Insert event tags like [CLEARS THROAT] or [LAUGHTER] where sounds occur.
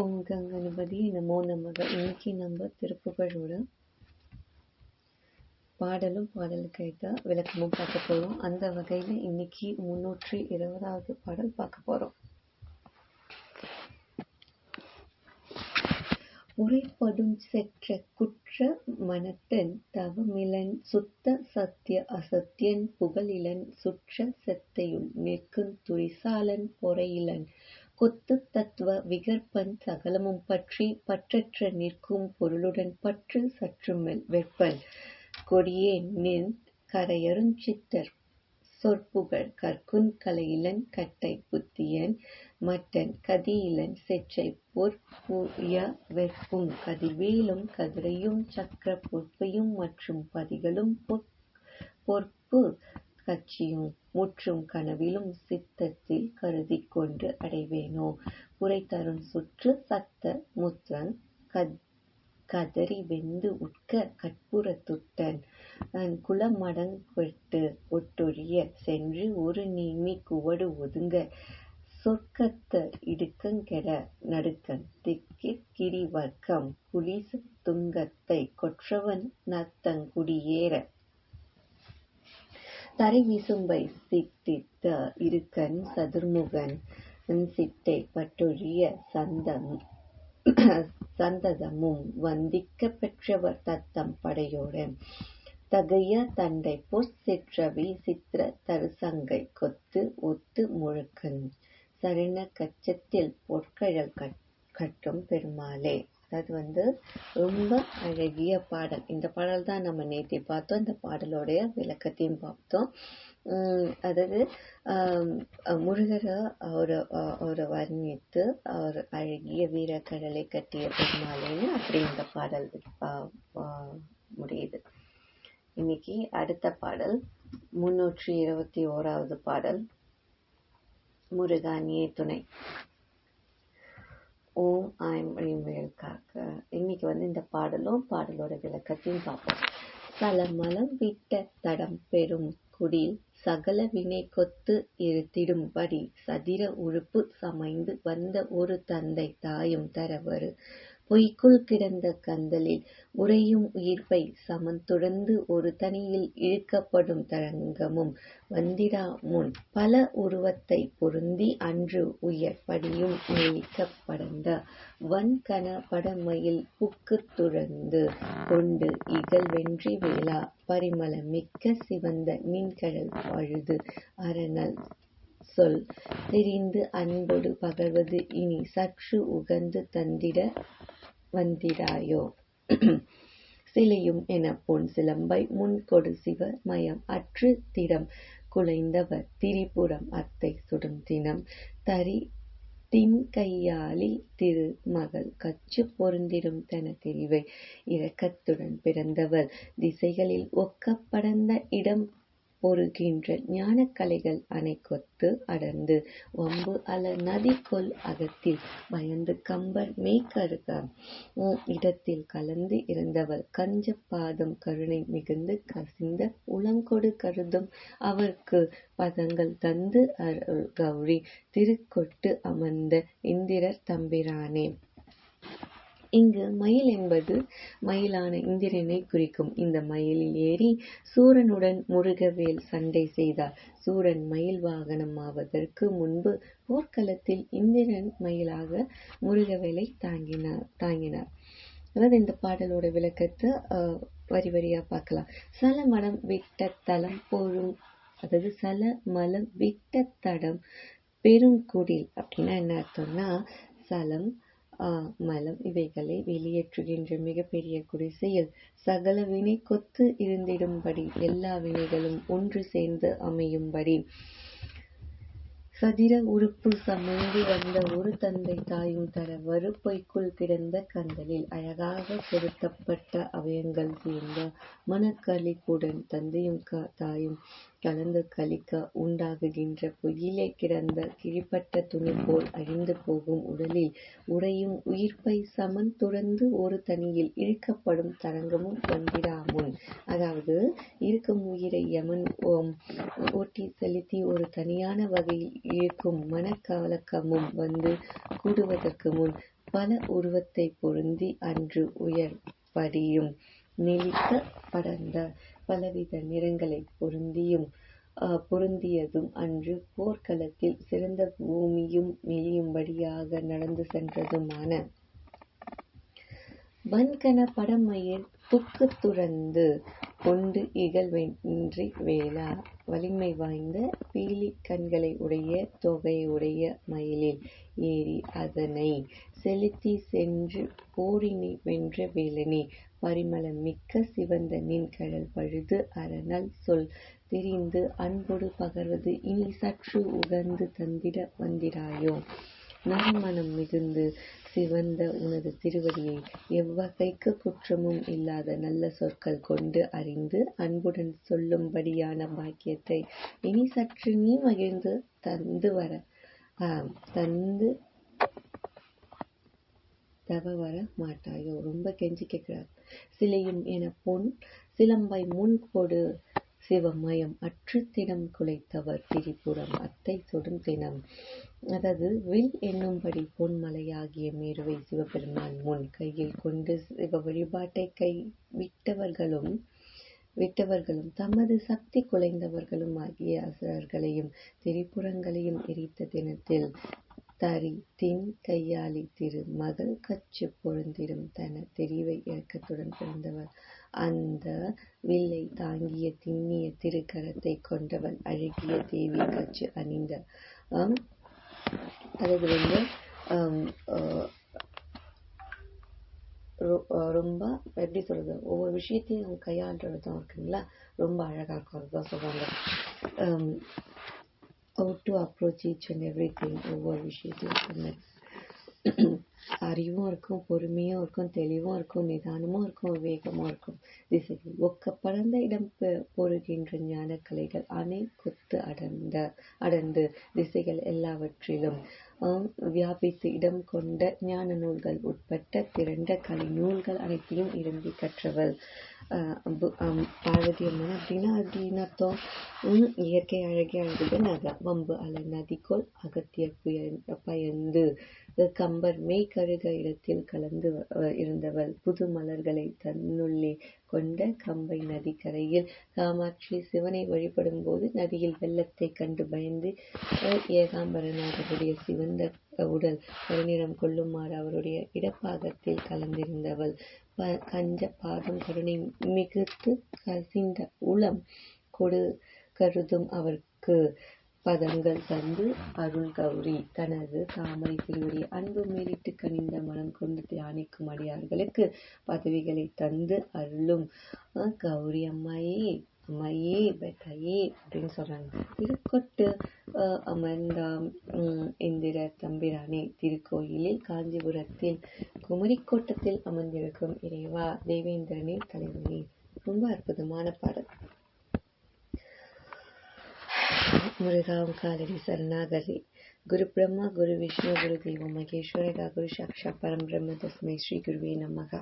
ஓம் கங்கணபதி நமோ நமக. இன்னைக்கு நம்ம திருப்புகழோட பாடலும் பாடலுக்கு ஏற்ற விளக்கமும் பார்க்க போகிறோம் அந்த வகையில இன்னைக்கு முன்னூற்றி இருபதாவது பாடல் பார்க்க போறோம். உரைப்படும் செற்ற குற்ற மனத்தன் தவமிலன் சுத்த சத்திய அசத்தியன் புகழிலன் சுற்ற செத்தையுள் நிற்கும் துரிசாலன் பொறையிலன் கொத்து தத்துவ விகற்பன் சகலமும் பற்றி பற்றற்ற நிற்கும் பொருளுடன் பற்று சற்றுமெல் வெப்பல். கொடியேன் நின் கரையருஞ்சித்தர் சொற்புகழ். கற்குன் கலையிலன் கட்டை புத்தியன் மட்டன் கதியிலன் செச்சை பொற்புய வெப்பும் கதிர்வேலும் கதிரையும் சக்கர பொற்பையும் மற்றும் பதிகளும் பொற்பு கட்சியும் முற்றும் கனவிலும் சித்தத்தில் கருதி கொண்டு அடைவேனோ? புரை தரும் சுற்று சத்த முத்தன் கதறி வெந்து உட்க கற்புற துட்டன். குளமடங் கொட்டு ஒட்டொழிய சென்று ஒரு நீமி குவடு ஒதுங்க. சொற்கத்த இடுக்கங்கெட நடுக்கன் திக்கிற் கிரிவர்க்கம். குளிசு துங்கத்தை கொற்றவன் நத்தங்குடியேற தரை விசும்பை சித்தித்த இருக்கன் சதுர்முகன் சித்தை பட்டொழிய சந்தம் சந்ததமும் வந்திக்க பெற்றவர் தத்தம் படையோடு. தகைய தண்டை பொற் சித்திர தருசங்கை கொத்து ஒத்து முழுக்கன் சரண கச்சத்தில் பொற்கழல் கட்டும் பெருமாளே. அது வந்து ரொம்ப அழகிய பாடல். இந்த பாடல் தான் நம்ம நேற்று பார்த்தோம். இந்த பாடலோடைய விளக்கத்தையும் பார்த்தோம். அதாவது முருகரை அவரை அவரை வர்ணித்து அவர் அழகிய வீரக்கடலை கட்டிய பெருமாளேன்னு அப்படி இந்த பாடல் முடியுது. இன்னைக்கு அடுத்த பாடல் முன்னூற்றி இருபத்தி ஓராவது பாடல் முருகானியே துணை. ஓம் ஐம் ரீம்வேல் காக்க இன்னைக்கு வந்து இந்த பாடலும் பாடலோட விளக்கத்தையும் பார்ப்போம். சலமலம் விட்ட தடம் பெறும் குடில் சகல வினை கொத்து இருத்திடும்படி சதிர உழுப்பு சமைந்து வந்த ஒரு தந்தை தாயும் தரவரு. பொய்க்குள் கிடந்த கந்தலில் உறையும் உயிர்ப்பை சமந்துடர்ந்து ஒரு தனியில் இழுக்கப்படும் தரங்கமும் வந்திடா முன். பல உருவத்தை பொருந்தி அன்று உயர் படியும் நெளிக்கப்படந்த வன்கன படமையில் புக்கு துழந்து கொண்டு இகழ்வென்றி வேளா பரிமள மிக்க சிவந்த நின்கடல் பழுது அரணல் சொல். தெரிந்து அன்பொடு பகர்வது இனி சற்று உகந்து தந்திட வந்திடாயோ? [CLEARS THROAT] சிலையும் என பொன் சிலம்பை முன்கொடு சிவ மயம் அற்று திடம். குலைந்தவர் திரிபுரம் அத்தை சுடும் தினம் தரி தின் கையாளி திரு மகள் கச்சு பொருந்திடும் தன தெரிவை. இரக்கத்துடன் பிறந்தவர் திசைகளில் ஒக்க படர்ந்த இடம் பொறுகின்ற ஞானக்கலைகள் அணை கொத்து அடர்ந்து வம்பு அல நதி அகத்தில் பயந்து கம்பர் மெய்கருக இடத்தில் கலந்து இருந்தவர் கஞ்ச பாதம் கருணை மிகுந்து கசிந்த உளங்கொடு கருதும் அவர்க்கு பதங்கள் தந்து அருள் கௌரி. திருக்கொட்டு அமர்ந்த இந்திரர் தம்பிரானே. இங்கு மயில் என்பது மயிலான இந்திரனை குறிக்கும். இந்த மயிலில் ஏறி சூரனுடன் முருகவேல் சண்டை செய்தார். சூரன் மயில் வாகனம் ஆவதற்கு முன்பு போர்க்களத்தில் இந்திரன் மயிலாக முருகவேலை தாங்கினார் தாங்கினார். அதாவது இந்த பாடலோட விளக்கத்தை வரி வரியா பார்க்கலாம். சல மனம் விட்ட தலம் போரும் அதாவது சல மலம் விட்ட தடம் பெருங்குடில் அப்படின்னா என்ன அர்த்தம்னா சலம் மலம் இவைகளை வெளியேற்றுகின்ற மிகப்பெரிய குடிசையில் சகல வினை கொத்து இருந்திடும்படி எல்லா வினைகளும் ஒன்று சேர்ந்து அமையும்படி. சதிர உறுப்பு சமைந்து வந்த ஒரு தந்தை தாயும் தர வறுப்பைக்குள் கிடந்த கந்தலில் அழகாக பொருத்தப்பட்ட அவயங்கள் சேர்ந்த மனக்களிப்புடன் தந்தையும் தாயும் கலந்து கழிக்க உண்டாகுகின்ற பொய்யிலே கிடந்த கிழிப்பட்ட துணி போல் அழிந்து போகும் உடலில் உறையும் உயிர்ப்பை சமன் துறந்து ஒரு தனியில் இழுக்கப்படும் தரங்கமும் வந்திடாமுன் அதாவது இருக்கும் உயிரை யமன் ஓட்டி செலுத்தி ஒரு தனியான வகையில் இழுக்கும் மனக்கலக்கமும் வந்து கூடுவதற்கு முன் பல உருவத்தை பொருந்தி அன்று உயர் படியும். நீளித்த படர்ந்த பலவித நிறங்களைப் பொருந்தியும் பொருந்தியதும் அன்று போர்க்களத்தில் சிறந்த பூமியும் மெலியும்படியாக நடந்து சென்றதுமான வன்கன படமயிர் துக்குத் துறந்து கொண்டு இகழ்வின்றி வேளா வலிமை வாய்ந்த பீலிக் கண்களை உடைய தொகையுடைய மயிலில் ஏறி அதனைச் செலுத்திச் சென்று போரினை வென்ற வேலனே பரிமளம் மிக்க சிவந்த நின்கழல் பழுது அறநல் சொல். திரிந்து அன்பொடு பகர்வது இனி சற்று உகந்து தந்திட வந்திடாயோ? மனம் மிகுந்து சிவந்த உனது திருவடியை எவ்வகைக்கு குற்றமும் இல்லாத நல்ல சொற்கள் கொண்டு அறிந்து அன்புடன் சொல்லும்படியான பாக்கியத்தை இனி சற்று நீ மகிழ்ந்து தந்து வர தந்து தவ வர மாட்டாயோ. ரொம்ப கெஞ்சி கேட்கிறார். சிலையும் என பொன் சிலம்பை முன் கொடு. சிவமயம் அற்று தினம் குலைத்தவர் திரிபுரம் அத்தை சுடும் தினம். அதாவது வில் என்னும்படி பொன்மலையாகிய மேருவை சிவபெருமான் முன் கையில் கொண்டு சிவ வழிபாட்டை கை விட்டவர்களும் விட்டவர்களும் தமது சக்தி குலைந்தவர்களும் ஆகிய அசுரர்களையும் திரிபுரங்களையும் எரித்த தினத்தில் தரி தின் கையாளி திரு மகள் கச்சு பொருந்திடும் தன தெரிவை இறக்கத்துடன் பிறந்தவர் அந்த வில்லை தாங்கிய திண்ணிய திருக்கரத்தை கொண்டவள் அழகிய தேவி கச்சு அணிந்த அதுக்கு வந்து ரொம்ப எப்படி சொல்றது? ஒவ்வொரு விஷயத்தையும் அவங்க கையாளுறது தான் இருக்குங்களா? ரொம்ப அழகா இருக்கும். அதுதான் சொல்றாங்க. how to approach each and everything over which it is [CLEARS THROAT] அறிவும் இருக்கும் பொறுமையும் இருக்கும் தெளிவும் இருக்கும் நிதானமும் இருக்கும் விவேகமும் இருக்கும். திசைகள் ஒக்க பறந்த இடம் பொறுகின்ற ஞான கலைகள் அணை கொத்து அடர்ந்த அடர்ந்து திசைகள் எல்லாவற்றிலும். வியாபித்து இடம் கொண்ட ஞான நூல்கள் உட்பட்ட திரண்ட கலை நூல்கள் அனைத்தையும் விரும்பி கற்றவள். பார்வதி அம்மன் அப்படின்னா அப்படின்னு அர்த்தம்? இயற்கை அழகிய அழகுது நக வம்பு அலை நதிக்கோள் அகத்திய பயந்து கம்பர் மெய் கருக இடத்தில் கலந்து இருந்தவள். புது மலர்களை தன்னுள்ளே கொண்ட கம்பை நதிக்கரையில் காமாட்சி சிவனை வழிபடும் போது நதியில் வெள்ளத்தை கண்டு பயந்து ஏகாம்பரநாதருடைய சிவந்த உடல் கருநிறம் கொள்ளுமாறு அவருடைய இடப்பாகத்தில் கலந்திருந்தவள். கஞ்ச பாதம் கருணை மிகுத்து கசிந்த உளம் கொடு கருதும் அவருக்கு. பதங்கள் தந்து அருள் கௌரி. தனது தாமரை திருவடி அன்பு மீறிட்டு கனிந்த மனம் கொண்டு தியானிக்கும் அடியார்களுக்கு பதவிகளை தந்து அருளும். கௌரி அம்மாயே அம்மாயே பெட்டாயே அப்படின்னு சொல்றாங்க. திருக்கொட்டு அமர்ந்தாம் இந்திர தம்பிரானே. திருக்கோயிலில் காஞ்சிபுரத்தில் குமரிக்கோட்டத்தில் அமர்ந்திருக்கும் இறைவா தேவேந்திரனின் தலைவனே. ரொம்ப அற்புதமான பாடல். முருகாம் காலடி சரணாகதி. குரு பிரம்மா குரு விஷ்ணு குரு தெய்வம் மகேஸ்வரகா குரு சாட்சா பரம் பிரம்ம தஸ்மை ஸ்ரீ குருவே நமகா